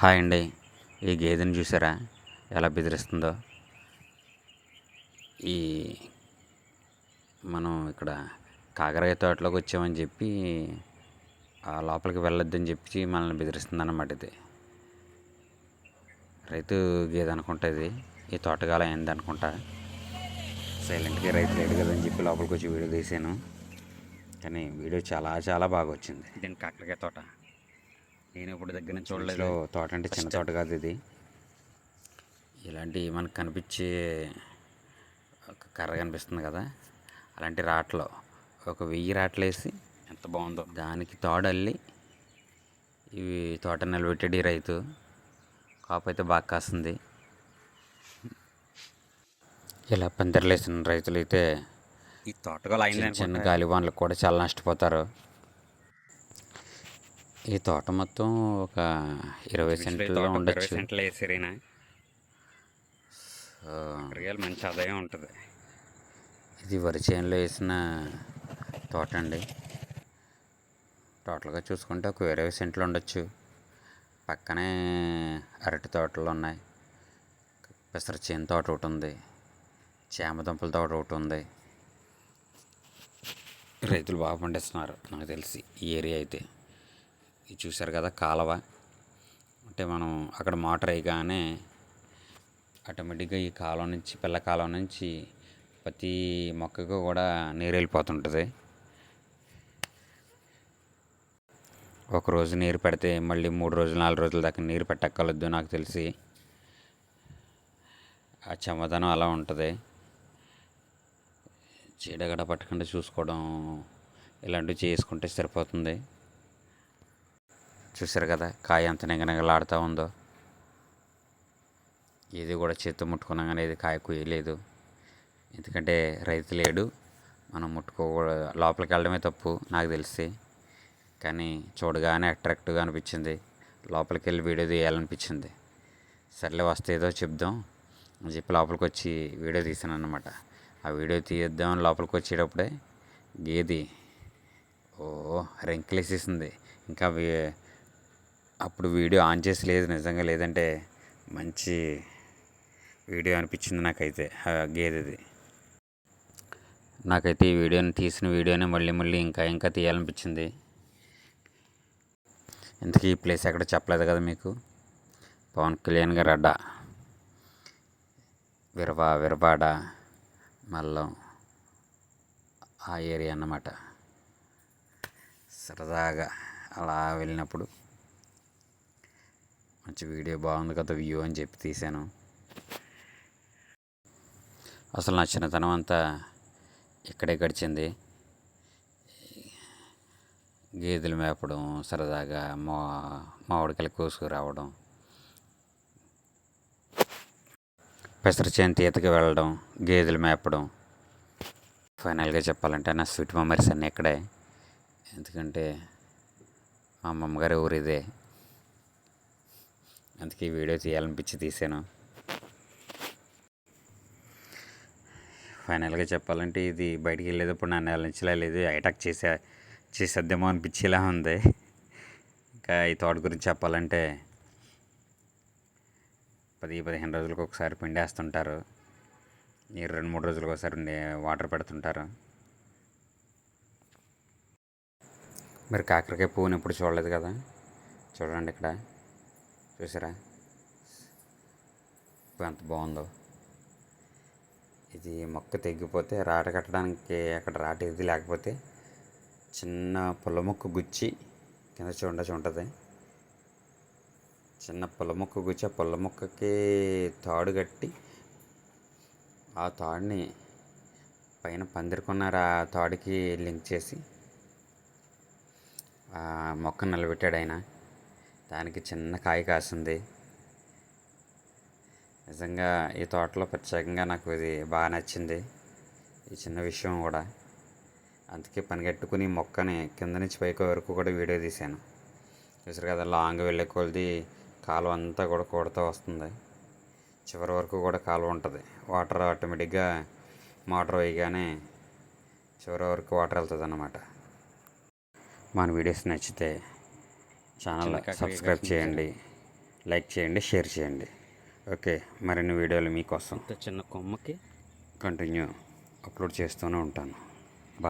Hi అండి. ఈ గేదెని చూసారా? ఎలా బెదిరిస్తుందో. ఈ మనం ఇక్కడ కాకరకాయ తోటలోకి వచ్చామని చెప్పి ఆ లోపలికి వెళ్ళొద్దని చెప్పి మనల్ని బెదిరిస్తుంది అన్నమాట ఇది. రైతు గేదె అనుకుంటా ఇది. ఈ తోటగాల అయింది అనుకుంటా. సైలెంట్గా రైతు లేడు కదని చెప్పి లోపలికి వచ్చి వీడియో తీసాను కానీ వీడియో చాలా చాలా బాగా వచ్చింది. దీని కాకరకాయ తోట? నేను ఇప్పుడు దగ్గర నుంచి చూడలేదు. తోట అంటే చిన్న తోట కాదు ఇది. ఇలాంటి మనకు కనిపించే ఒక కర్ర కనిపిస్తుంది కదా అలాంటి రాట్లో ఒక వెయ్యి రాట్లు వేసి ఎంత బాగుందో. దానికి తోడల్లి ఇవి తోట నిలబెట్టాడు ఈ రైతు. కాపు అయితే బాగా కాస్తుంది. ఇలా పందిర్లేసిన రైతులు అయితే ఈ తోటగా చిన్న చిన్న గాలి వానలకు కూడా చాలా నష్టపోతారు. ఈ తోట మొత్తం ఒక ఇరవై సెంట్లో ఉండొచ్చు. సెంట్లు వేసిరైనా? కూరగాయలు మంచి ఆదాయం ఉంటుంది. ఇది వరి చేనులో వేసిన తోట అండి. టోటల్గా చూసుకుంటే ఒక ఇరవై సెంట్లు ఉండొచ్చు. పక్కనే అరటి తోటలు ఉన్నాయి. పెసర చేను తోట ఒకటి ఉంది. చేమ దుంపల తోట ఒకటి ఉంది. రైతులు బాగా పండిస్తున్నారు నాకు తెలిసి ఈ ఏరియా అయితే. ఇది చూశారు కదా కాలువ. అంటే మనం అక్కడ మోటార్ వేయగానే ఆటోమేటిక్గా ఈ కాలువ నుంచి పిల్ల కాలువ నుంచి ప్రతి మొక్కకు కూడా నీరు వెళ్ళిపోతుంటుంది ఒక రోజు నీరు పెడితే మళ్ళీ మూడు రోజులు నాలుగు రోజుల దాకా నీరు పెట్టక్కర్లేదు నాకు తెలిసి. ఆ చెమ్మదనం అలా ఉంటుంది. చీడగడ పట్టకుండా చూసుకోవడం ఇలాంటివి చేసుకుంటే సరిపోతుంది. చూసారు కదా కాయ ఎంత నిగనగలాడుతూ ఉందో. ఇది కూడా చేత్తో ముట్టుకున్నా కానీ ఇది కాయ కుయ్యలేదు. ఎందుకంటే రైతు లేడు మనం ముట్టుకో లోపలికి వెళ్ళడమే తప్పు నాకు తెలిసి. కానీ చూడగానే అట్రాక్టివ్గా అనిపించింది. లోపలికి వెళ్ళి వీడియో తీయాలనిపించింది. సర్లే వస్తే ఏదో చెప్దాం అని చెప్పి లోపలికి వచ్చి వీడియో తీసాను అనమాట ఆ వీడియో తీద్దామని లోపలికి వచ్చేటప్పుడే గేది ఓ రెంకిలేసేసింది. ఇంకా వీ- అప్పుడు వీడియో ఆన్ చేసి లేదు నిజంగా లేదంటే మంచి వీడియో అనిపించింది నాకైతే ఆ గేదెది. నాకైతే ఈ వీడియోని తీసిన వీడియోని మళ్ళీ మళ్ళీ ఇంకా ఇంకా తీయాలనిపించింది. ఇంతకీ ఈ ప్లేస్ ఎక్కడ చెప్పలేదు కదా మీకు? పవన్ కళ్యాణ్ గారు అడ్డ. విరవా విరవాడ మల్లం ఆ ఏరియా అన్నమాట. సరదాగా అలా వెళ్ళినప్పుడు మంచి వీడియో బాగుంది కదా వ్యూ అని చెప్పి తీశాను. అసలు నా చిన్నతనం అంతా ఇక్కడే గడిచింది. గేదెలు మేపడం సరదాగా మా మామిడికాయలు కోసుకురావడం పెసర చేను ఈతకి వెళ్ళడం గేదెలు మేపడం. ఫైనల్గా చెప్పాలంటే నా స్వీట్ మెమరీస్ అన్నీ ఇక్కడే. ఎందుకంటే మా అమ్మమ్మగారి ఊరు ఇదే. అందుకే వీడియో తీయాలనిపించి తీసాను. ఫైనల్గా చెప్పాలంటే ఇది బయటికి వెళ్ళేటప్పుడు నన్ను వెళ్ళించలేదు అటాక్ చేసే చేసేద్దేమో అనిపించేలా ఉంది. ఇంకా ఈ తోట గురించి చెప్పాలంటే పది పదిహేను రోజులకు ఒకసారి పిండేస్తుంటారు ఈ రెండు మూడు రోజులకు ఒకసారి వాటర్ పెడుతుంటారు. మరి కాకరకాయ పువ్వుని ఎప్పుడు చూడలేదు కదా? చూడండి ఇక్కడ. చూసారా? ఎంత బాగుందో. ఇది మొక్క తెగిపోతే రాట కట్టడానికి అక్కడ రాట ఇది లేకపోతే చిన్న పుల్ల మొక్క గుచ్చి కింద చూడచ్చు ఉంటుంది. చిన్న పుల్ల మొక్క గుచ్చి ఆ పుల్ల మొక్కకి తాడు కట్టి ఆ తాడుని పైన పందిరుకున్నారు ఆ తాడుకి లింక్ చేసి ఆ మొక్క నిలబెట్టాడు ఆయన. దానికి చిన్న కాయ కాసింది. నిజంగా ఈ తోటలో ప్రత్యేకంగా నాకు ఇది బాగా నచ్చింది. ఈ చిన్న విషయం కూడా. అందుకే పనిగట్టుకుని మొక్కని కింద నుంచి పైకి వరకు కూడా వీడియో తీశాను. చూసారు కదా లాంగ్ వెళ్ళే కొలిది కాలువ అంతా కూడా కూడతా వస్తుంది. చివరి వరకు కూడా కాలువ ఉంటుంది. వాటర్ ఆటోమేటిక్గా మోటార్ వేయగానే చివరి వరకు వాటర్ వెళ్తుంది అన్నమాట మన వీడియోస్ నచ్చితే ఛానల్ సబ్స్క్రైబ్ చేయండి లైక్ చేయండి షేర్ చేయండి. ఓకే మరిన్ని వీడియోలు మీకోసం చిన్న కొమ్మకి కంటిన్యూ అప్లోడ్ చేస్తూనే ఉంటాను.